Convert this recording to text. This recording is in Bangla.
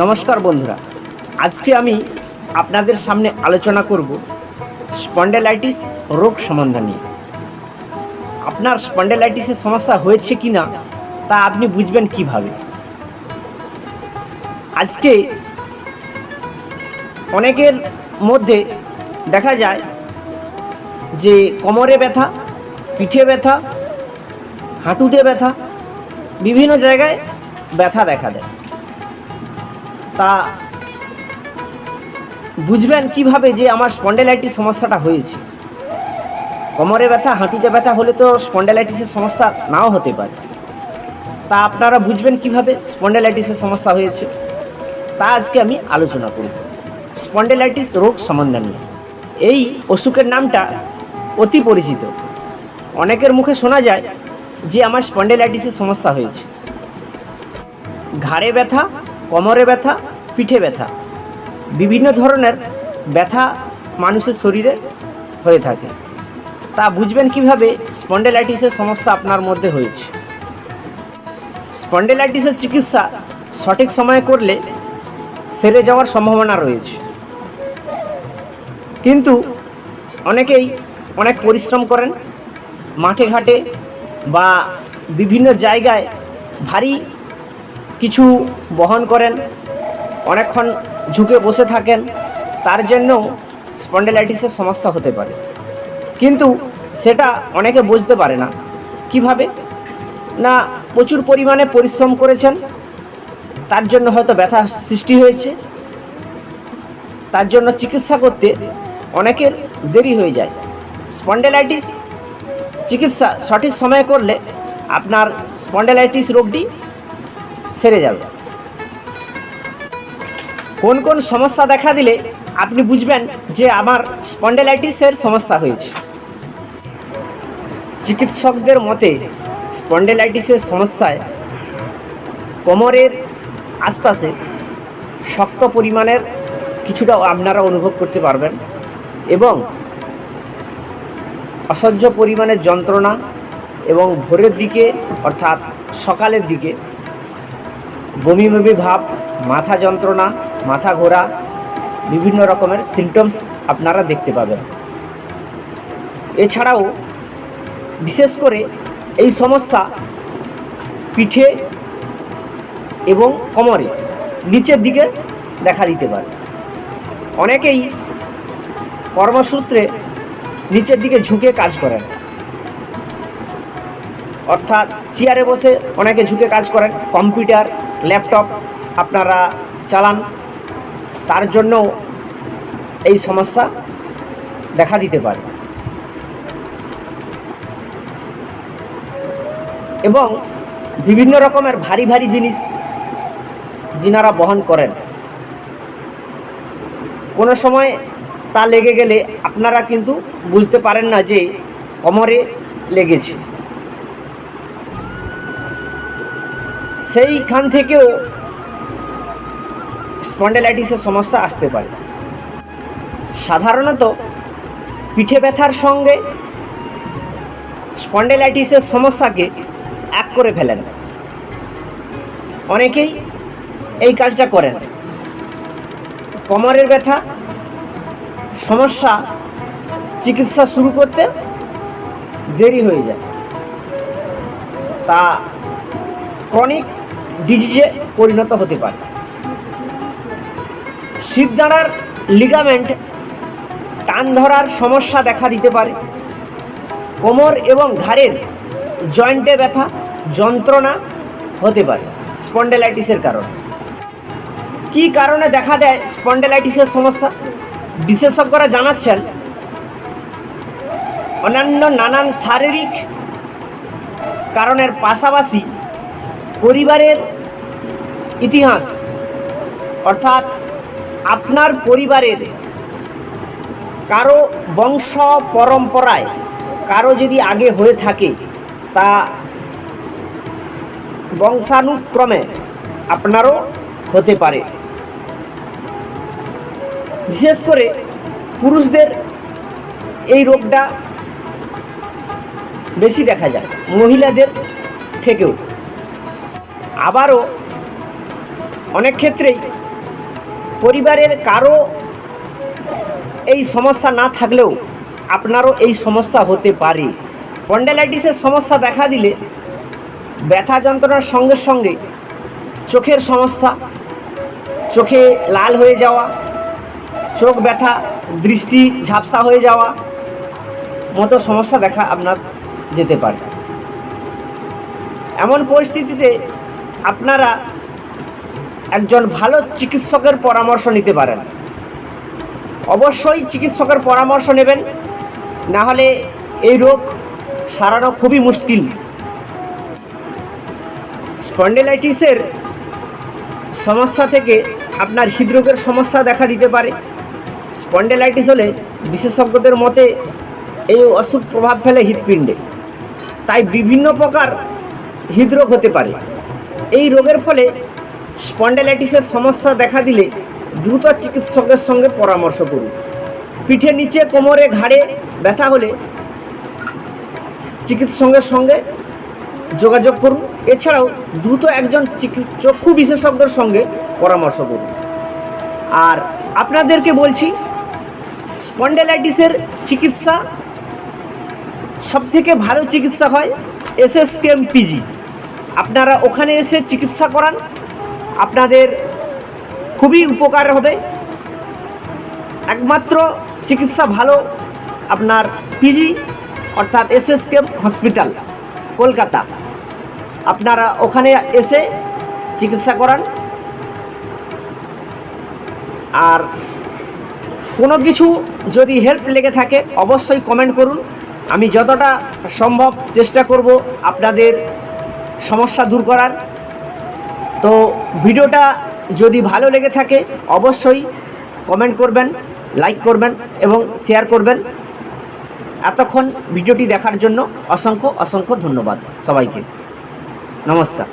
নমস্কার বন্ধুরা। আজকে আমি আপনাদের সামনে আলোচনা করব স্পন্ডেলাইটিস রোগ সম্বন্ধে নিয়ে। আপনার স্পন্ডেলাইটিসের সমস্যা হয়েছে কি না তা আপনি বুঝবেন কীভাবে? আজকে অনেকের মধ্যে দেখা যায় যে কোমরে ব্যথা, পিঠে ব্যথা, হাঁটুতে ব্যথা, বিভিন্ন জায়গায় ব্যথা দেখা দেয়। তা বুঝবেন কীভাবে যে আমার স্পন্ডেলাইটিস সমস্যাটা হয়েছে? কোমরে ব্যথা, হাঁটুতে ব্যথা হলে তো স্পন্ডেলাইটিসের সমস্যা নাও হতে পারে। তা আপনারা বুঝবেন কীভাবে স্পন্ডেলাইটিসের সমস্যা হয়েছে? তা আজকে আমি আলোচনা করব। স্পন্ডেলাইটিস রোগ সম্বন্ধে নিয়ে। এই অসুখের নামটা অতি পরিচিত। অনেকের মুখে শোনা যায় যে আমার স্পন্ডেলাইটিসের সমস্যা হয়েছে। ঘাড়ে ব্যথা কোমরে ব্যথা, পিঠে ব্যথা। বিভিন্ন ধরনের ব্যথা মানুষের শরীরে হয়ে থাকে। তা বুঝবেন কীভাবে স্পন্ডেলাইটিসের সমস্যা আপনার মধ্যে হয়েছে? স্পন্ডেলাইটিসের চিকিৎসা সঠিক সময়ে করলে সেরে যাওয়ার সম্ভাবনা রয়েছে। কিন্তু অনেকেই অনেক পরিশ্রম করেন, মাঠে ঘাটে বা বিভিন্ন জায়গায় ভারী কিছু বহন করেন, অনেকক্ষণ ঝুঁকে বসে থাকেন, তার জন্য স্পন্ডেলাইটিসের সমস্যা হতে পারে। কিন্তু সেটা অনেকে বুঝতে পারে না। কীভাবে? না, প্রচুর পরিমাণে পরিশ্রম করেছেন, তার জন্য হয়তো ব্যথা সৃষ্টি হয়েছে, তার জন্য চিকিৎসা করতে অনেকের দেরি হয়ে যায়। স্পন্ডেলাইটিস চিকিৎসা সঠিক সময়ে করলে আপনার স্পন্ডেলাইটিস রোগটি সেরে যাবে। কোন কোন সমস্যা দেখা দিলে আপনি বুঝবেন যে আমার স্পন্ডেলাইটিসের সমস্যা হয়েছে। চিকিৎসকদের মতে স্পন্ডেলাইটিসের সমস্যায় কোমরের আশপাশে শক্ত পরিমাণের কিছুটা আপনারা অনুভব করতে পারবেন এবং অসহ্য পরিমাণের যন্ত্রণা এবং ভোরের দিকে অর্থাৎ সকালের দিকে বমি বমি ভাব মাথা যন্ত্রণা, মাথা ঘোরা, বিভিন্ন রকমের সিমটমস আপনারা দেখতে পাবেন। এছাড়াও বিশেষ করে এই সমস্যা পিঠে এবং কোমরে, নিচের দিকে দেখা দিতে পারে। অনেকেই কর্মসূত্রে নিচের দিকে ঝুঁকে কাজ করেন। অর্থাৎ চেয়ারে বসে অনেকে ঝুঁকে কাজ করেন কম্পিউটার ল্যাপটপ আপনারা চালান, তার জন্য এই সমস্যা দেখা দিতে পারে। এবং বিভিন্ন রকমের ভারী ভারী জিনিস যিনারা বহন করেন, কোনো সময় তা লেগে গেলে আপনারা কিন্তু বুঝতে পারেন না যে কোমরে লেগেছে। সেইখান থেকেও স্পন্ডেলাইটিসের সমস্যা আসতে পারে। সাধারণত পিঠে ব্যথার সঙ্গে স্পন্ডেলাইটিসের সমস্যাকে এক করে ফেলেন। অনেকেই এই কাজটা করেন। কোমরের ব্যথা, সমস্যা, চিকিৎসা শুরু করতে দেরি হয়ে যায়। তা ক্রনিক ডিজিজে পরিণত হতে পারে। শিরদাঁড়ার লিগামেন্ট টান ধরার সমস্যা দেখা দিতে পারে। কোমর এবং ঘাড়ের জয়েন্টে ব্যথা, যন্ত্রণা হতে পারে স্পন্ডেলাইটিসের কারণে। কী কারণে দেখা দেয় স্পন্ডেলাইটিসের সমস্যা? বিশেষজ্ঞরা জানাচ্ছেন, অন্যান্য নানান শারীরিক কারণের পাশাপাশি পরিবারের ইতিহাস, অর্থাৎ আপনার পরিবারের কারও বংশ পরম্পরায়, কারও যদি আগে হয়ে থাকে, তা বংশানুক্রমে আপনারও হতে পারে। বিশেষ করে পুরুষদের এই রোগটা বেশি দেখা যায়, মহিলাদের থেকেও। আবারও অনেক ক্ষেত্রেই পরিবারের কারও এই সমস্যা না থাকলেও আপনারও এই সমস্যা হতে পারে। স্পন্ডালাইটিসের সমস্যা দেখা দিলে ব্যথা যন্ত্রণার সঙ্গে সঙ্গে চোখের সমস্যা, চোখে লাল হয়ে যাওয়া, চোখ ব্যথা, দৃষ্টি ঝাপসা হয়ে যাওয়া মতো সমস্যা দেখা আপনার যেতে পারে। এমন পরিস্থিতিতে আপনারা একজন ভালো চিকিৎসকের পরামর্শ নিতে পারেন। অবশ্যই চিকিৎসকের পরামর্শ নেবেন, না হলে এই রোগ সারানো খুবই মুশকিল। স্পন্ডিলাইটিসের সমস্যা থেকে আপনার হৃদরোগের সমস্যা দেখা দিতে পারে। স্পন্ডিলাইটিস হলে বিশেষজ্ঞদের মতে এই অসুখ প্রভাব ফেলে হৃৎপিণ্ডে। তাই বিভিন্ন প্রকার হৃদরোগ হতে পারে। এই রোগের ফলে স্পন্ডেলাইটিসের সমস্যা দেখা দিলে দ্রুত চিকিৎসকের সঙ্গে পরামর্শ করুন। পিঠে নিচে, কোমরে ঘাড়ে ব্যথা হলে চিকিৎসকের সঙ্গে যোগাযোগ করুন। এছাড়াও দ্রুত একজন চিকি- চক্ষু বিশেষজ্ঞের সঙ্গে পরামর্শ করুন। আর আপনাদেরকে বলছি, স্পন্ডেলাইটিসের চিকিৎসা সবথেকে ভালো চিকিৎসা হয় এস এস কেম পিজি আপনারা ওখানে এসে চিকিৎসা করান। আপনাদের খুবই উপকার হবে। একমাত্র চিকিৎসা ভালো আপনার পিজি অর্থাৎ S S KM hospital Kolkata. আপনারা ওখানে এসে চিকিৎসা করান। আর কোনো কিছু যদি হেল্প লেগে থাকে, অবশ্যই কমেন্ট করুন। আমি যতটা সম্ভব চেষ্টা করব আপনাদের সমস্যা দূর করার। তো ভিডিওটা যদি ভালো লেগে থাকে, অবশ্যই কমেন্ট করবেন লাইক করবেন এবং শেয়ার করবেন। এতক্ষণ ভিডিওটি দেখার জন্য অসংখ্য অসংখ্য ধন্যবাদ সবাইকে। নমস্কার।